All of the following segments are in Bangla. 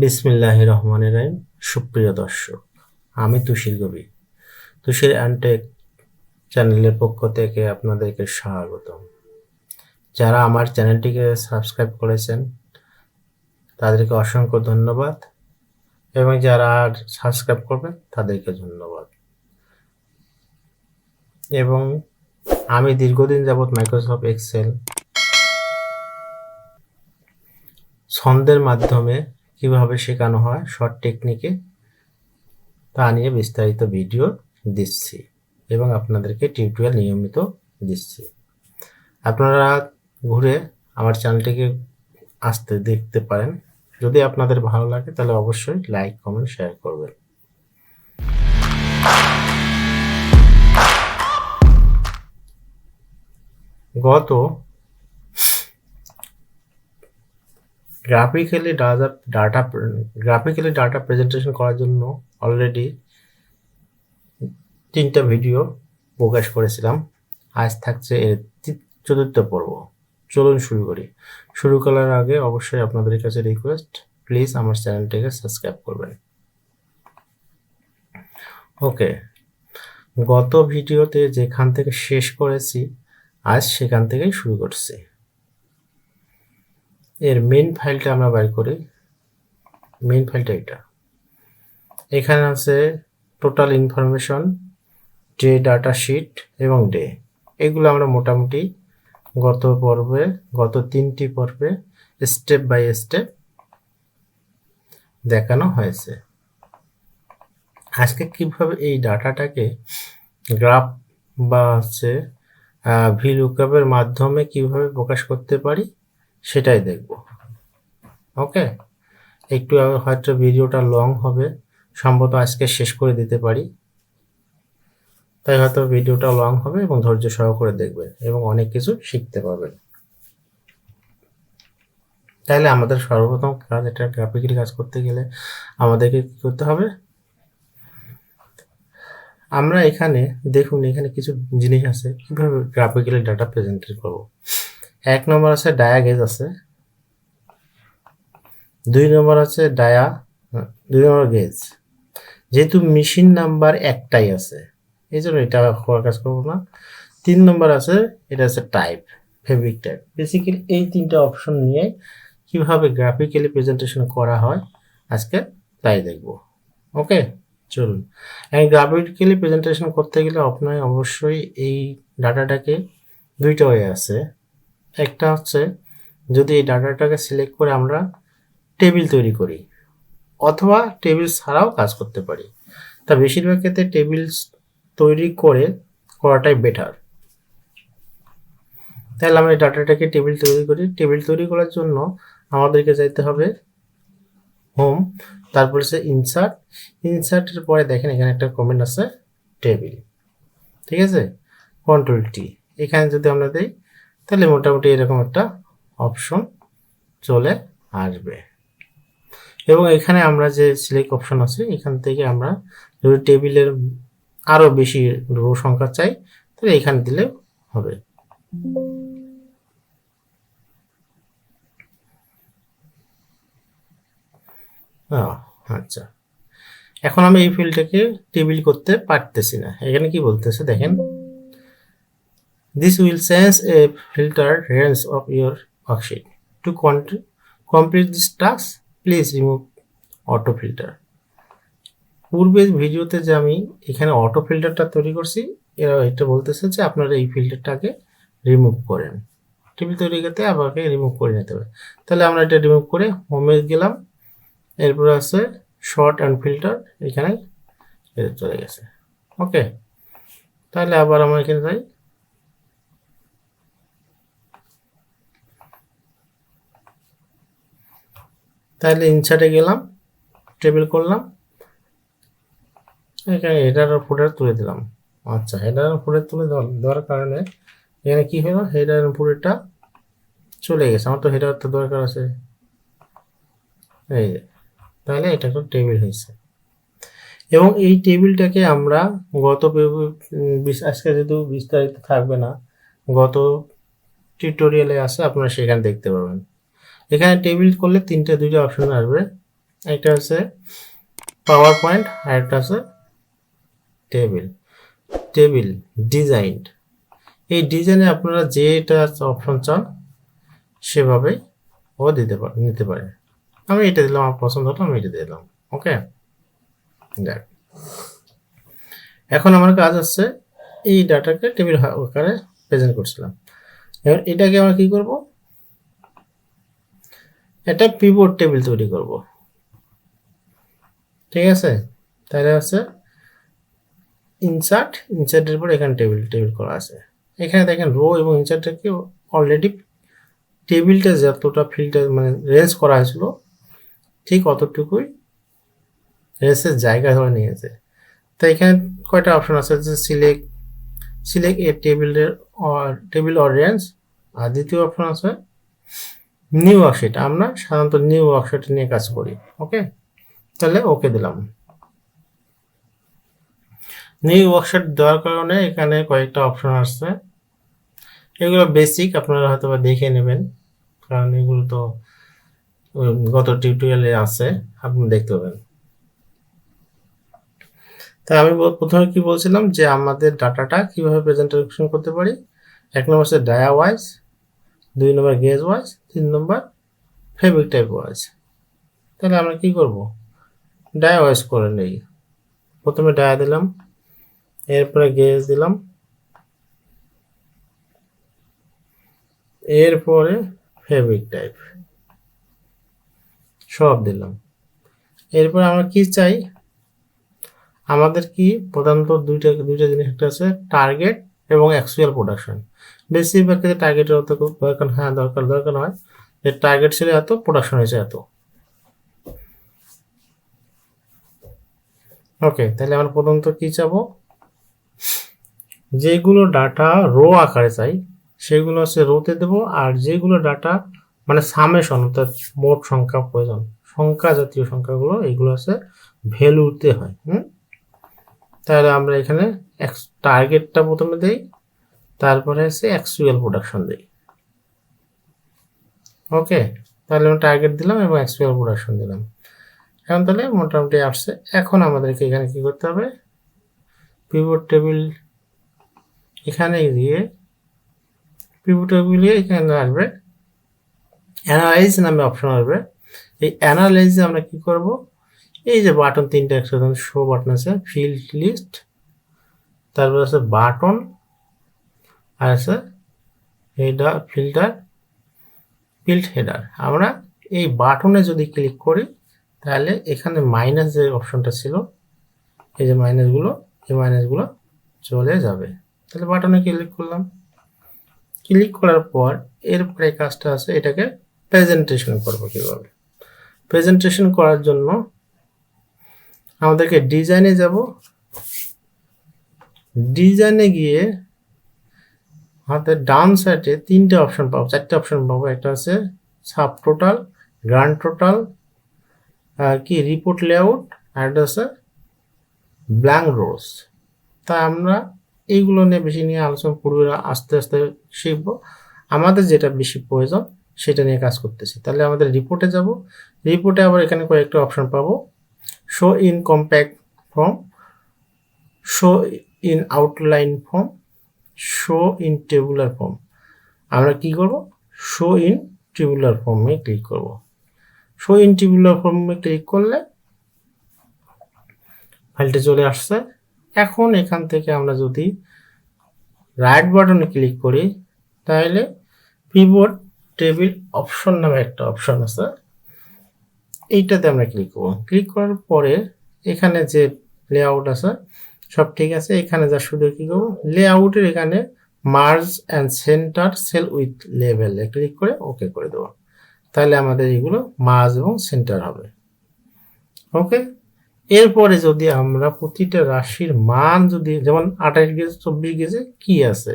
বিসমিল্লাহ রহমানের রাহিম। সুপ্রিয় দর্শক, আমি তুষির গবি। তুষির অ্যান্টেক চ্যানেলের পক্ষ থেকে আপনাদেরকে স্বাগতম। যারা আমার চ্যানেলটিকে সাবস্ক্রাইব করেছেন, তাদেরকে অসংখ্য ধন্যবাদ এবং যারা সাবস্ক্রাইব করবেন, তাদেরকে ধন্যবাদ। এবং আমি দীর্ঘদিন যাবৎ মাইক্রোসফট এক্সেল ছন্দের মাধ্যমে কীভাবে শেখানো হয় শর্ট টেকনিকে তা নিয়ে বিস্তারিত ভিডিও দিচ্ছি এবং আপনাদেরকে টিউটোরিয়াল নিয়মিত দিচ্ছি। আপনারা ঘুরে আমার চ্যানেলটিকে আসতে দেখতে পারেন। যদি আপনাদের ভালো লাগে, তাহলে অবশ্যই লাইক কমেন্ট শেয়ার করবেন। গত graphically data data graphically data presentation করার জন্য অলরেডি তিনটা ভিডিও প্রকাশ করেছিলাম। আজ থাকছে এর চতুর্থ পর্ব। চলুন শুরু করি। শুরু করার আগে অবশ্যই আপনাদের কাছে রিকোয়েস্ট প্লিজ আমার চ্যানেলটিকে সাবস্ক্রাইব করবেন। ওকে গত ভিডিওতে যেখান থেকে শেষ করেছি, আজ সেখান থেকেই শুরু করছি। এর মেন ফাইলটা আমরা বাইর করি। মেন ফাইলটা এটা। এখানে আছে total information day data sheet এবং ডে এগুলো আমরা মোটামুটি গত পর্বে, গত তিনটি পর্বে স্টেপ বাই স্টেপ দেখানো হয়েছে। আজকে কীভাবে এই ডাটাটাকে গ্রাফ বা হচ্ছে ভি লুকআপের মাধ্যমে কীভাবে প্রকাশ করতে পারি? সেটাই দেখব। ওকে একটু হয়তো ভিডিওটা লং হবে। সম্ভবত আজকে শেষ করে দিতে পারি। তাই হয়তো ভিডিওটা লং হবে এবং ধৈর্য সহকারে দেখবেন এবং অনেক কিছু শিখতে পারবেন। তাহলে আমাদের সর্বপ্রথম কাজ, এটা গ্রাফিক্যালি কাজ করতে গেলে আমাদেরকে কি করতে হবে? আমরা এখানে দেখুন, এখানে কিছু জিনিস আছে। কীভাবে গ্রাফিক্যালি ডাটা প্রেজেন্ট করব? এক নম্বর আছে ডায়াগেজ আছে। দুই নম্বর আছে ডায়া দুই নম্বর গেজ যেহেতু মেশিন নাম্বার একটাই আছে, এই জন্য এটা হওয়ার কাজ করব না। তিন নম্বর আছে, এটা আছে টাইপ ফেব্রিক টাইপ বেসিক্যালি এই তিনটা অপশন নিয়ে কীভাবে গ্রাফিক্যালি প্রেজেন্টেশন করা হয়, আজকে তাই দেখব। ওকে চলুন। এই গ্রাফিক্যালি প্রেজেন্টেশন করতে গেলে আপনার অবশ্যই এই ডাটাটাকে দুইটা ওয়ে আছে। একটা হচ্ছে যদি এই ডাটাটাকে সিলেক্ট করে আমরা টেবিল তৈরি করি, অথবা টেবিল ছাড়াও কাজ করতে পারি। তা বেশিরভাগ ক্ষেত্রে টেবিল তৈরি করে করাটাই বেটার তাহলে আমরা এই ডাটাটাকে টেবিল তৈরি করি। টেবিল তৈরি করার জন্য আমাদেরকে যাইতে হবে হোম তারপর সে ইনসার্ট ইনসার্টের পরে দেখেন এখানে একটা কমেন্ট আছে টেবিল ঠিক আছে? কন্ট্রোল টি এখানে যদি আমরা দিই তাহলে মোটামুটি এরকম একটা অপশন চলে আসবে। এবং এখানে আমরা যে সিলেক্ট অপশন আছে, এখান থেকে আমরা যদি টেবিলের আরও বেশি রো সংখ্যা চাই, তাহলে এখানে দিলে হবে। আচ্ছা। এখন আমি এই ফিল্ডটাকে টেবিল করতে পারতেছি না। এখানে কি বলতেছে দেখেন? This will sense a filter range of your worksheet to complete this task please remove auto filter পূর্বের ভিডিওতে যে আমি এখানে অটো ফিল্টারটা তৈরি করছি, এরা এটা বলতেছে যে আপনারা এই ফিল্টারটাকে রিমুভ করেন। টেবিল তৈরি করতে আমাকে রিমুভ করে নিতে হবে। তাহলে আমরা এটা রিমুভ করে হোমে গেলাম। এরপরে আছে শর্ট অ্যান্ড ফিল্টার এখানে চলে গেছে। ওকে তাহলে আবার আমরা এখানে যাই। তাহলে ইনসার্টে গেলাম টেবিল করলাম, এখানে হেডার আর ফুটার তুলে দিলাম। আচ্ছা হেডার আর ফুটার তুলে দেওয়ার কারণে এখানে কি হলো? হেডার আর ফুটারটা চলে গেছে। আমার তো হেডার তো দরকার আছে। এই যে, তাহলে এটা একটা টেবিল হয়েছে। এবং এই টেবিলটাকে আমরা গত আজকে যেহেতু বিস্তারিত থাকবে না, গত টিউটোরিয়ালে আছে, আপনারা সেখানে দেখতে পাবেন। এখানে টেবিল করলে তিনটে, দুইটা অপশন আসবে। একটা হচ্ছে পাওয়ার পয়েন্ট আর একটা হচ্ছে টেবিল টেবিল ডিজাইন এই ডিজাইনে আপনারা যেটা অপশন চান সেভাবে ও দিতে পারে নিতে পারে আমি এটা দিলাম, আমার পছন্দ হতো আমি এটা দিলাম। ওকে? দেখ। এখন আমার কাজ হচ্ছে, এই ডাটাকে টেবিল আকারে প্রেজেন্ট করছিলাম। এবার এটাকে আমরা কি করব? এটা পিভট টেবিল তৈরি করব। ঠিক আছে? তাহলে আছে ইনসার্ট ইনসার্টের পর এখানে টেবিল টেবিল করা আছে। এখানে দেখেন রো এবং ইনসার্টটাকে অলরেডি টেবিলটা যতটা ফিল্টার মানে রেঞ্জ করা হয়েছিল, ঠিক অতটুকুই রেঞ্জের জায়গা ধরে নিয়েছে। তো এখানে কয়টা অপশন আছে? যে সিলেক্ট সিলেক্ট এ টেবিলের টেবিল অর রেঞ্জ আর দ্বিতীয় অপশন আছে নিউ ওয়ার্কশিট আমরা সাধারণত নিউ ওয়ার্কশিট নিয়ে কাজ করি ওকে তাহলে ওকে দিলাম। নিউ ওয়ার্কশিট দেওয়ার কারণে এখানে কয়েকটা অপশন আসছে। এগুলো বেসিক আপনারা হয়তো দেখে নেবেন, কারণ এগুলো তো গত টিউটোরিয়ালে আছে, আপনি দেখতে পাবেন। তাই আমি প্রথমে কি বলছিলাম যে আমাদের ডাটাটা কীভাবে প্রেজেন্টেশন করতে পারি? এক নম্বর হচ্ছে ডায়া ওয়াইজ দুই নম্বর গেজ ওয়াইজ তিন নম্বর ফেব্রিক টাইপ ওয়াইজ তাহলে আমরা কি করব? ডায়া ওয়াইজ করে নেই। প্রথমে ডায়া দিলাম, এরপরে গেজ দিলাম। এরপরে ফেব্রিক টাইপ সব দিলাম। এরপর আমরা কি চাই? আমাদের কি প্রধানত দুইটা দুইটা জিনিস একটা আছে টার্গেট এবং অ্যাকচুয়াল প্রোডাকশন বেশিরভাগ ক্ষেত্রে টার্গেটের অত দরকার হ্যাঁ দরকার দরকার হয় যে টার্গেট ছিল এত প্রোডাকশন হয়েছে এত। ওকে তাহলে আমরা প্রথমত কি চাবো? যেগুলো ডাটা রো আকারে চাই, সেগুলো হচ্ছে রোতে দেবো, আর যেগুলো ডাটা মানে সামেশন অর্থাৎ মোট সংখ্যা প্রয়োজন, সংখ্যা জাতীয় সংখ্যাগুলো, এগুলো হচ্ছে ভ্যালুতে হয়, হুম? তাহলে আমরা এখানে টার্গেটটা প্রথমে দেই, তারপরে হচ্ছে অ্যাকচুয়াল প্রোডাকশন দিই। ওকে তাহলে আমি টার্গেট দিলাম এবং অ্যাকচুয়াল প্রোডাকশন দিলাম। এখন তাহলে মোটামুটি আসছে। এখন আমাদেরকে এখানে কি করতে হবে? পিভট টেবিল এখানে দিয়ে পিভট টেবিলে এখানে আসবে। অ্যানালাইজ নামে অপশন আসবে। এই অ্যানালাইজে আমরা কি করব? এই যে বাটন তিনটা একসাথে শো বাটন আছে ফিল্ড লিস্ট তারপর আছে বাটন আর আছে হেডার ফিল্টার ফিল্ড হেডার আমরা এই বাটনে যদি ক্লিক করি, তাহলে এখানে মাইনাস যে অপশনটা ছিল, এই যে মাইনাসগুলো এই মাইনাসগুলো চলে যাবে। তাহলে বাটনে ক্লিক করলাম। ক্লিক করার পর এরপরে কাজটা আছে, এটাকে প্রেজেন্টেশন করব কীভাবে। প্রেজেন্টেশন করার জন্য আমাদেরকে ডিজাইনে যাব। ডিজাইনে গিয়ে হাতের ডান সাইডে তিনটে অপশন পাবো, চারটে অপশন পাবো। একটা আছে সাব টোটাল গ্রান্ড টোটাল আর কি রিপোর্ট লেআউট আর একটা আছে ব্ল্যাঙ্ক রোজ তা আমরা এইগুলো নিয়ে বেশি নিয়ে আলোচনা পূর্বে আস্তে আস্তে শিখব। আমাদের যেটা বেশি প্রয়োজন, সেটা নিয়ে কাজ করতেছি। তাহলে আমাদের রিপোর্টে যাব। রিপোর্টে আবার এখানে কয়েকটা অপশন পাবো। Show in compact form show in outline form show in tabular form আমরা কি করব? শো ইন টেবুলার ফর্মে ক্লিক করব। শো ইন টেবুলার ফর্মে ক্লিক করলে ফাইলটা চলে আসছে। এখন এখান থেকে আমরা যদি রাইট বাটনে ক্লিক করি, তাহলে পিবোর্ড টেবিল অপশন নামে একটা অপশন আছে। এইটাতে আমরা ক্লিক করব। ক্লিক করার পরে এখানে যে লেআউট আছে, সব ঠিক আছে। এখানে যা শুধু কি করব? লেআউটের এখানে merge and center cell with লেভেলে ক্লিক করে ওকে করে দেবো। তাহলে আমাদের এগুলো মার্জ এবং সেন্টার হবে। ওকে এরপরে যদি আমরা প্রতিটা রাশির মান যদি, যেমন আঠাশ গেজে চব্বিশ গেজে কি আছে?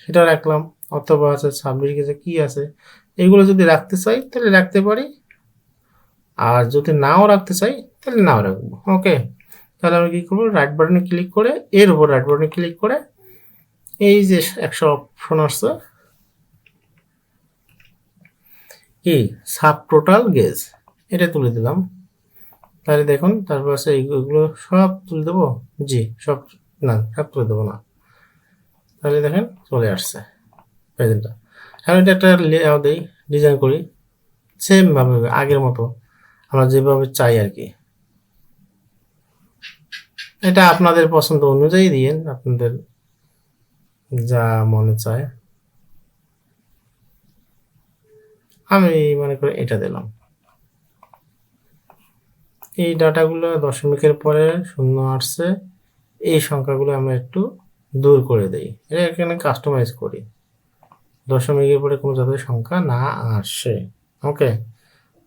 সেটা রাখলাম। অথবা আছে ছাব্বিশ গেজে কি আছে? এগুলো যদি রাখতে চাই, তাহলে রাখতে পারি। আর যদি নাও রাখতে চাই, তাহলে নাও রাখব। ওকে তাহলে আমি কী করব? রাইট বাটনে ক্লিক করে, এর উপর রাইট বাটনে ক্লিক করে, এই যে একশো অপশন আসছে, কি? সাব টোটাল গেজ এটা তুলে দিলাম। তাহলে দেখুন, তারপর আছে এইগুলো সব তুলে দেবো? জি, সব, না, সব তুলে দেবো না। তাহলে দেখেন, চলে আসছে প্রেজেন্টটা এখন এটা একটা লেআউট দিই ডিজাইন করি। সেমভাবে আগের মতো। আমরা যেভাবে চাই আর কি। এটা আপনাদের পছন্দ অনুযায়ী দিয়েন, আপনাদের যা মনে চায়। আমি মনে করি এটা দিলাম। এই ডাটাগুলো দশমিকের পরে শূন্য আসছে, এই সংখ্যাগুলো আমরা একটু দূর করে দেই। এটা এখানে কাস্টমাইজ করি। দশমিকের পরে কোনো যাতে সংখ্যা না আসে। ওকে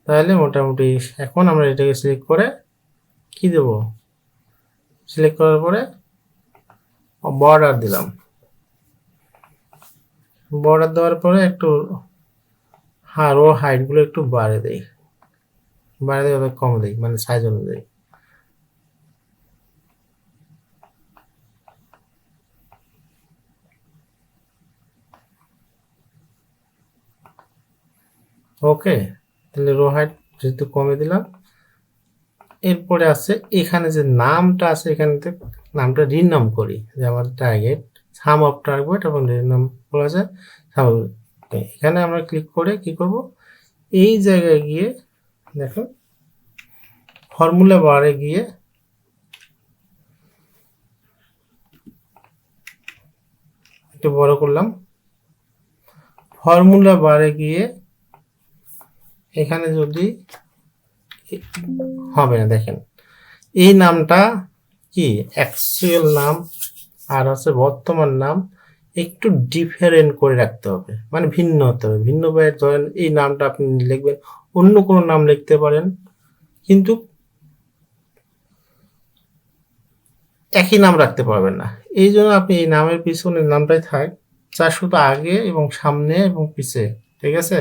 তাহলে মোটামুটি এখন আমরা এটাকে সিলেক্ট করে কি দেব? সিলেক্ট করার পরে বর্ডার দিলাম। বর্ডার দেওয়ার পরে একটু হ্যাঁ রো হাইটগুলো একটু বাড়ে দেই। বাড়ে দেয় অনেক কম দেই মানে সাইজ অনুযায়ী। ওকে তাহলে রো হাইট যেহেতু কমে দিলাম, এরপরে আছে এখানে যে নামটা আছে এখানে নামটা রিনাম করি, যে আমার টার্গেট সাম অফ টার্গেট এবং রিনাম বলা যায় সাম এখানে আমরা ক্লিক করে কি করব? এই জায়গায় গিয়ে দেখুন ফর্মুলা বারে গিয়ে একটু বড় করলাম। ফর্মুলা বারে গিয়ে এখানে যদি হবে না, দেখেন। এই নামটা কি? অ্যাকচুয়াল নাম আর হচ্ছে বর্তমান নাম একটু ডিফারেন্ট করে রাখতে হবে। মানে ভিন্ন হতে হবে। ভিন্ন ভাবে ধরেন এই নামটা আপনি লিখবেন, অন্য কোনো নাম লিখতে পারেন। কিন্তু একই নাম রাখতে পারবেন না। এই জন্য আপনি এই নামের পিছনে নামটাই থাক। যা শুধু আগে এবং সামনে এবং পিছে। ঠিক আছে?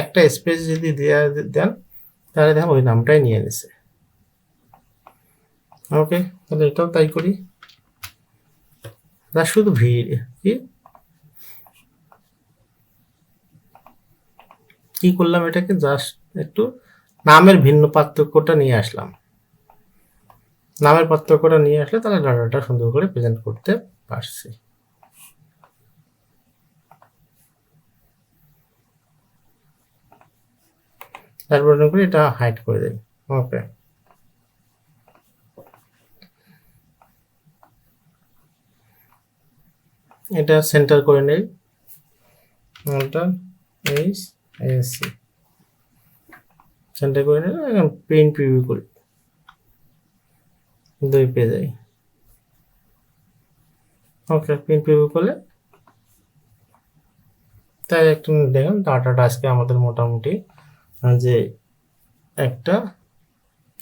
একটা স্পেস যদি দেওয়া দেন, তাহলে দেখেন ওই নামটাই নিয়ে নিছে। ওকে তাহলে এটাও তাই করি। যা শুধু ভিড় কি? কি করলাম এটাকে? জাস্ট একটু নামের ভিন্ন পার্থক্যটা নিয়ে আসলাম। নামের পার্থক্যটা নিয়ে আসলে তাহলে ডাটাটা সুন্দর করে প্রেজেন্ট করতে পারছি। তারপর করে এটা হাইড করে দেব। ওকে এটা সেন্টার করে নেই। এটা এইচ এসসি সেন্টার করে নিলে এখন প্রিন্ট প্রিভিউ করি। দুই পেয়ে যাই ওকে প্রিন্ট প্রিভিউ করলে। তাই একটু দেখুন ডাটাটা আজকে আমাদের মোটামুটি যে একটা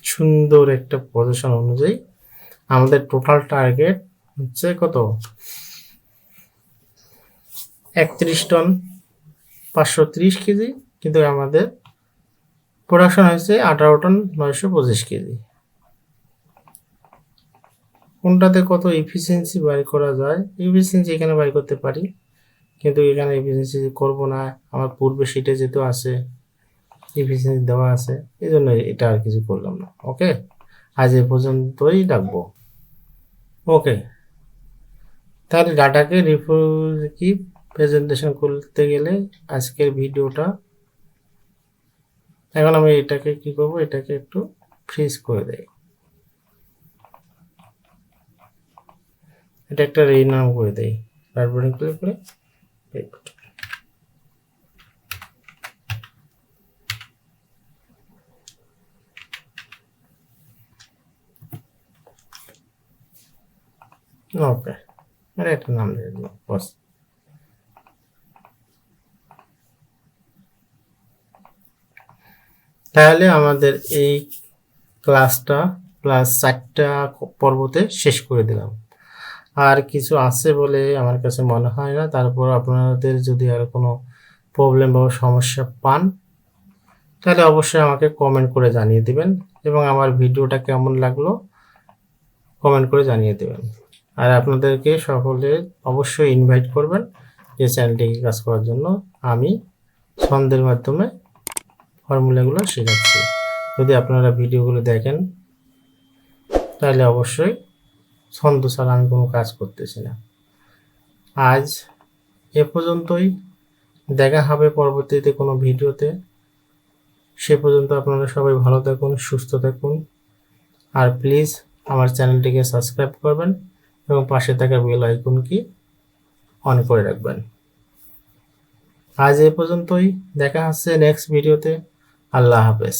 সুন্দর একটা পজিশন অনুযায়ী আমাদের টোটাল টার্গেট হচ্ছে কত? একত্রিশ টন পাঁচশো ত্রিশ কেজি, কিন্তু আমাদের প্রোডাকশন হয়েছে আঠারো টন নয়শো পঁচিশ কেজি। কোনটাতে কত এফিসিয়েন্সি বাড়ি করা যায়? এফিসিয়েন্সি এখানে বাড়ি করতে পারি, কিন্তু এখানে এফিসিয়েন্সি করব না, আমার পূর্বে সিটে যেহেতু আছে এফিসিয়েন্সি দেওয়া আছে এই জন্য এটা আর কিছু করলাম না ওকে আজ এ পর্যন্তই রাখব ওকে তাহলে ডাটাকে রিফু কি প্রেজেন্টেশন করতে গেলে আজকের ভিডিওটা, এখন আমি এটাকে কি করব, এটাকে একটু ফ্রিজ করে দেই। এটা একটা রিনাম করে দেই, তারপরে ক্লিক করে ওকে এটা একটা নাম দিয়ে বস তাহলে আমাদের এই ক্লাসটা প্লাস চারটা পর্বতে শেষ করে দিলাম। আর কিছু আছে বলে আমার কাছে মনে হয় না। তারপর আপনাদের যদি আর কোনো প্রবলেম বা সমস্যা পান, তাহলে অবশ্যই আমাকে কমেন্ট করে জানিয়ে দিবেন এবং আমার ভিডিওটা কেমন লাগল কমেন্ট করে জানিয়ে দেবেন। আর আপনাদেরকে সকলে অবশ্যই ইনভাইট করবেন যে চ্যানেলটিকে কাজ করার জন্য। আমি ছন্দের মাধ্যমে ফর্মুলাগুলো শেখাচ্ছি। যদি আপনারা ভিডিওগুলো দেখেন, তাহলে অবশ্যই ছন্দ ছাড়া আমি কোনো কাজ করতেছি না। আজ এ পর্যন্তই। দেখা হবে পরবর্তীতে কোনো ভিডিওতে। সে পর্যন্ত আপনারা সবাই ভালো থাকুন, সুস্থ থাকুন। আর প্লিজ আমার চ্যানেলটিকে সাবস্ক্রাইব করবেন। এবং পাশে থাকা বেল আইকন কি অন করে রাখবেন। আজ এ পর্যন্তই। দেখা হচ্ছে নেক্সট ভিডিওতে আল্লাহ হাফেজ।